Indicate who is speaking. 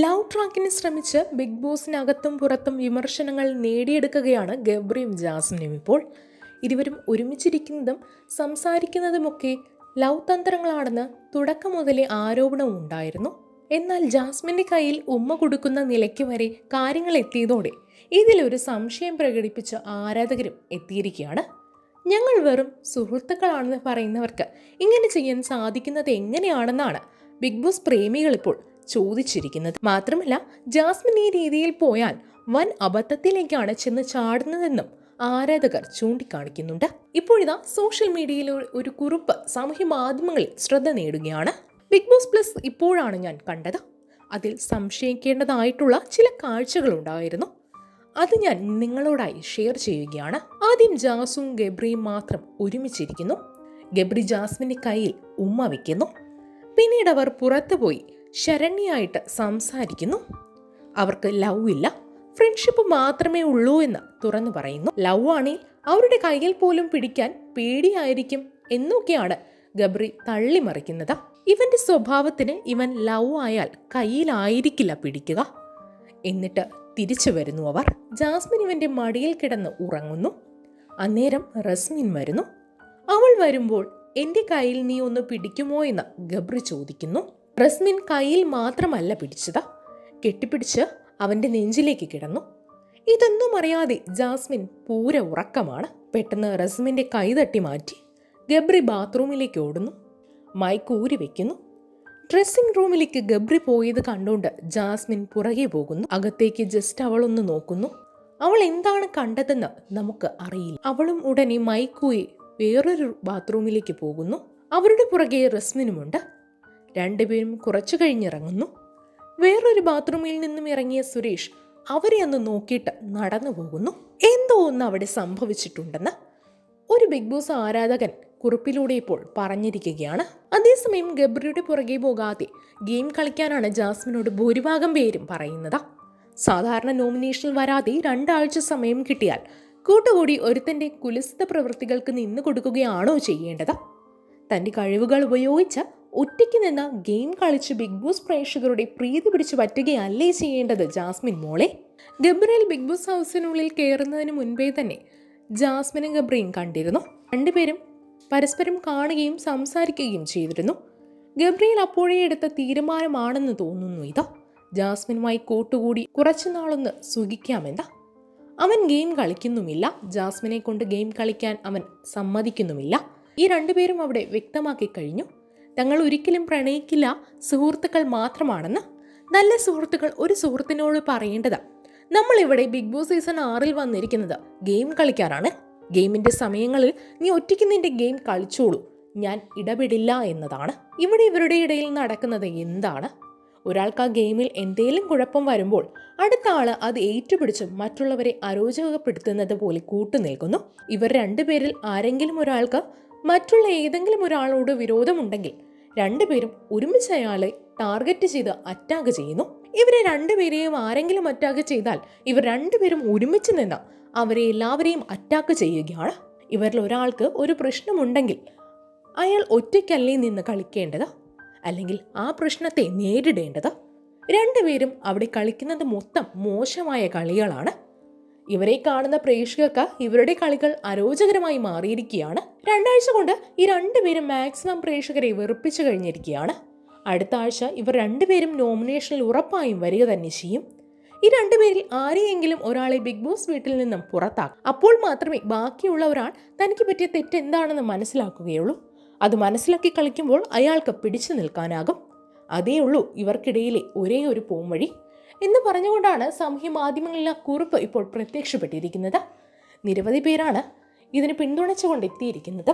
Speaker 1: Love ട്രാക്കിന് ശ്രമിച്ച് big ബോസിനകത്തും പുറത്തും വിമർശനങ്ങൾ നേടിയെടുക്കുകയാണ് ഗബ്രിയും ജാസ്മിനും. ഇപ്പോൾ ഇരുവരും ഒരുമിച്ചിരിക്കുന്നതും സംസാരിക്കുന്നതുമൊക്കെ ലവ് തന്ത്രങ്ങളാണെന്ന് തുടക്കം മുതലേ ആരോപണവും ഉണ്ടായിരുന്നു. എന്നാൽ ജാസ്മിന്റെ കയ്യിൽ ഉമ്മ കൊടുക്കുന്ന നിലയ്ക്ക് വരെ കാര്യങ്ങൾ എത്തിയതോടെ ഇതിലൊരു സംശയം പ്രകടിപ്പിച്ച ആരാധകരും എത്തിയിരിക്കുകയാണ്. ഞങ്ങൾ വെറും സുഹൃത്തുക്കളാണെന്ന് പറയുന്നവർക്ക് ഇങ്ങനെ ചെയ്യാൻ സാധിക്കുന്നത് എങ്ങനെയാണെന്നാണ് ബിഗ് ബോസ് പ്രേമികൾ ഇപ്പോൾ ചോദിച്ചിരിക്കുന്നത്. മാത്രമല്ല ജാസ്മിൻ ഈ രീതിയിൽ പോയാൽ വൻ അബദ്ധത്തിലേക്കാണ് ചെന്ന് ചാടുന്നതെന്നും ആരാധകർ ചൂണ്ടിക്കാണിക്കുന്നുണ്ട്. ഇപ്പോഴിതാ സോഷ്യൽ മീഡിയയിൽ ഒരു- കുറിപ്പ് സാമൂഹ്യ മാധ്യമങ്ങളിൽ ശ്രദ്ധ നേടുകയാണ്. ബിഗ് ബോസ് പ്ലസ് ഇപ്പോഴാണ് ഞാൻ കണ്ടത്. അതിൽ സംശയിക്കേണ്ടതായിട്ടുള്ള ചില കാഴ്ചകളുണ്ടായിരുന്നു. അത് ഞാൻ നിങ്ങളോടായി ഷെയർ ചെയ്യുകയാണ്. ആദ്യം ജാസും ഗബ്രിയും മാത്രം ഒരുമിച്ചിരിക്കുന്നു. ഗബ്രി ജാസ്മിന്റെ കയ്യിൽ ഉമ്മ വയ്ക്കുന്നു. പിന്നീട് അവർ പുറത്തു പോയി ശരണ്യായിട്ട് സംസാരിക്കുന്നു. അവർക്ക് ലവ് ഇല്ല. ഫ്രണ്ട്ഷിപ്പ് മാത്രമേ ഉള്ളൂ എന്ന് തുറന്നു പറയുന്നു. ലവ് ആണെങ്കിൽ അവരുടെ കയ്യിൽ പോലും പിടിക്കാൻ പേടിയായിരിക്കും എന്നൊക്കെയാണ് ഗബ്രി തള്ളിമറിക്കുന്നത്. ഇവന്റെ സ്വഭാവത്തിന് ഇവൻ ലവ് ആയാൽ കയ്യിലായിരിക്കില്ല പിടിക്കുക. എന്നിട്ട് തിരിച്ചു വരുന്നു അവർ. ജാസ്മിൻ ഇവന്റെ മടിയിൽ കിടന്ന് ഉറങ്ങുന്നു. അന്നേരം റസ്മിൻ വരുന്നു. അവൾ വരുമ്പോൾ എന്റെ കയ്യിൽ നീ ഒന്ന് പിടിക്കുമോ? എന്ന് ഗബ്രി ചോദിക്കുന്നു. റസ്മിൻ കയ്യിൽ മാത്രമല്ല പിടിച്ചത്. കെട്ടിപ്പിടിച്ച് അവന്റെ നെഞ്ചിലേക്ക് കിടന്നു. ഇതൊന്നും അറിയാതെ ജാസ്മിൻ പൂര ഉറക്കമാണ്. പെട്ടെന്ന് റസ്മിന്റെ കൈ തട്ടി മാറ്റി ഗബ്രി ബാത്റൂമിലേക്ക് ഓടുന്നു. മൈക്ക് ഊരി വെക്കുന്നു. ഡ്രസ്സിംഗ് റൂമിലേക്ക് ഗബ്രി പോയത് കണ്ടുകൊണ്ട് ജാസ്മിൻ പുറകെ പോകുന്നു. അകത്തേക്ക് ജസ്റ്റ് അവളൊന്ന് നോക്കുന്നു. അവൾ എന്താണ് കണ്ടതെന്ന് നമുക്ക് അറിയില്ല. അവളും ഉടനെ മൈക്കൂയി വേറൊരു ബാത്റൂമിലേക്ക് പോകുന്നു. അവരുടെ പുറകെ റസ്മിനുമുണ്ട്. രണ്ടുപേരും കുറച്ചു കഴിഞ്ഞിറങ്ങുന്നു. വേറൊരു ബാത്റൂമിൽ നിന്നും ഇറങ്ങിയ സുരേഷ് അവരെ ഒന്ന് നോക്കിയിട്ട് നടന്നു പോകുന്നു. എന്തോ ഒന്ന് അവിടെ സംഭവിച്ചിട്ടുണ്ടെന്ന്. ഒരു ബിഗ് ബോസ് ആരാധകൻ കുറിപ്പിലൂടെ ഇപ്പോൾ പറഞ്ഞിരിക്കുകയാണ്. അതേസമയം ഗബ്രിയുടെ പുറകെ പോകാതെ ഗെയിം കളിക്കാനാണ് ജാസ്മിനോട് ഭൂരിഭാഗം പേരും പറയുന്നത്. സാധാരണ നോമിനേഷനിൽ വരാതെ രണ്ടാഴ്ച സമയം കിട്ടിയാൽ കൂട്ടുകൂടി ഒരുത്തന്റെ കുലസിത പ്രവൃത്തികൾക്ക് നിന്ന് കൊടുക്കുകയാണോ ചെയ്യേണ്ടത്? തന്റെ കഴിവുകൾ ഉപയോഗിച്ച് ഒറ്റയ്ക്ക് നിന്ന് ഗെയിം കളിച്ച് ബിഗ് ബോസ് പ്രേക്ഷകരുടെ പ്രീതി പിടിച്ചു പറ്റുകയല്ലേ ചെയ്യേണ്ടത്? ജാസ്മിൻ മോളെ ഗബ്രിയൽ ബിഗ് ബോസ് ഹൗസിനുള്ളിൽ കയറുന്നതിന് മുൻപേ തന്നെ ജാസ്മിനും ഗബ്രിയും കണ്ടിരുന്നു. രണ്ടുപേരും പരസ്പരം കാണുകയും സംസാരിക്കുകയും ചെയ്തിരുന്നു. ഗബ്രിയൽ അപ്പോഴേ എടുത്ത തീരുമാനമാണെന്ന് തോന്നുന്നു ഇത്. ജാസ്മിനുമായി കൂട്ടുകൂടി കുറച്ചുനാളൊന്ന് നാളൊന്ന് സുഖിക്കാമെന്ന് അവൻ ഗെയിം കളിക്കുന്നുമില്ല. ജാസ്മിനെ കൊണ്ട് ഗെയിം കളിക്കാൻ അവൻ സമ്മതിക്കുന്നുമില്ല. ഈ രണ്ടുപേരും അവിടെ വ്യക്തമാക്കി കഴിഞ്ഞു. തങ്ങൾ ഒരിക്കലും പ്രണയിക്കില്ല. സുഹൃത്തുക്കൾ മാത്രമാണെന്ന് നല്ല സുഹൃത്തുക്കൾ ഒരു സുഹൃത്തിനോട് പറയേണ്ടത്. നമ്മളിവിടെ ബിഗ് ബോസ് സീസൺ ആറിൽ വന്നിരിക്കുന്നത്. ഗെയിം കളിക്കാനാണ് ഗെയിമിന്റെ സമയങ്ങളിൽ നീ ഒറ്റയ്ക്ക് നിന്റെ ഗെയിം കളിച്ചോളൂ. ഞാൻ ഇടപെടില്ല എന്നതാണ്. ഇവിടെ ഇവരുടെ ഇടയിൽ നടക്കുന്നത് എന്താണ്? ഒരാൾക്ക് ആ ഗെയിമിൽ എന്തെങ്കിലും കുഴപ്പം വരുമ്പോൾ അടുത്ത ആൾ അത് ഏറ്റുപിടിച്ചും മറ്റുള്ളവരെ അരോചകപ്പെടുത്തുന്നത് പോലെ കൂട്ടുനിൽക്കുന്നു. ഇവർ രണ്ടുപേരിൽ ആരെങ്കിലും ഒരാൾക്ക് മറ്റുള്ള ഏതെങ്കിലും ഒരാളോട് വിരോധമുണ്ടെങ്കിൽ രണ്ടുപേരും ഒരുമിച്ച് അയാളെ ടാർഗറ്റ് ചെയ്ത് അറ്റാക്ക് ചെയ്യുന്നു. ഇവരെ രണ്ടുപേരെയും ആരെങ്കിലും അറ്റാക്ക് ചെയ്താൽ ഇവർ രണ്ടുപേരും ഒരുമിച്ച് നിന്ന് അവരെ എല്ലാവരെയും അറ്റാക്ക് ചെയ്യുകയാണ്. ഇവരിൽ ഒരാൾക്ക് ഒരു പ്രശ്നമുണ്ടെങ്കിൽ അയാൾ ഒറ്റയ്ക്കല്ലേ നിന്ന് കളിക്കേണ്ടത്? അല്ലെങ്കിൽ ആ പ്രശ്നത്തെ നേരിടേണ്ടത്? രണ്ടുപേരും അവിടെ കളിക്കുന്നത് മൊത്തം മോശമായ കളികളാണ്. ഇവരെ കാണുന്ന പ്രേക്ഷകർക്ക് ഇവരുടെ കളികൾ അരോചകരമായി മാറിയിരിക്കുകയാണ്. രണ്ടാഴ്ച കൊണ്ട് ഈ രണ്ടുപേരും മാക്സിമം പ്രേക്ഷകരെ വെറുപ്പിച്ചു കഴിഞ്ഞിരിക്കുകയാണ്. അടുത്ത ആഴ്ച ഇവർ രണ്ടുപേരും നോമിനേഷനിൽ ഉറപ്പായും വരിക തന്നെ ചെയ്യും. ഈ രണ്ടുപേരിൽ ആരെയെങ്കിലും ഒരാളെ ബിഗ് ബോസ് വീട്ടിൽ നിന്നും പുറത്താക്കും. അപ്പോൾ മാത്രമേ ബാക്കിയുള്ള ഒരാൾ തനിക്ക് പറ്റിയ തെറ്റ് എന്താണെന്ന് മനസ്സിലാക്കുകയുള്ളൂ. അത് മനസ്സിലാക്കി കളിക്കുമ്പോൾ അയാൾക്ക് പിടിച്ചു നിൽക്കാനാകും. അതേ ഉള്ളൂ ഇവർക്കിടയിലെ ഒരേ ഒരു പോംവഴി. എന്ന് പറഞ്ഞുകൊണ്ടാണ് സാമൂഹ്യ മാധ്യമങ്ങളിൽ കുറിപ്പ് ഇപ്പോൾ പ്രത്യക്ഷപ്പെട്ടിരിക്കുന്നത്. നിരവധി പേരാണ് ഇതിന് പിന്തുണച്ചുകൊണ്ട് എത്തിയിരിക്കുന്നത്.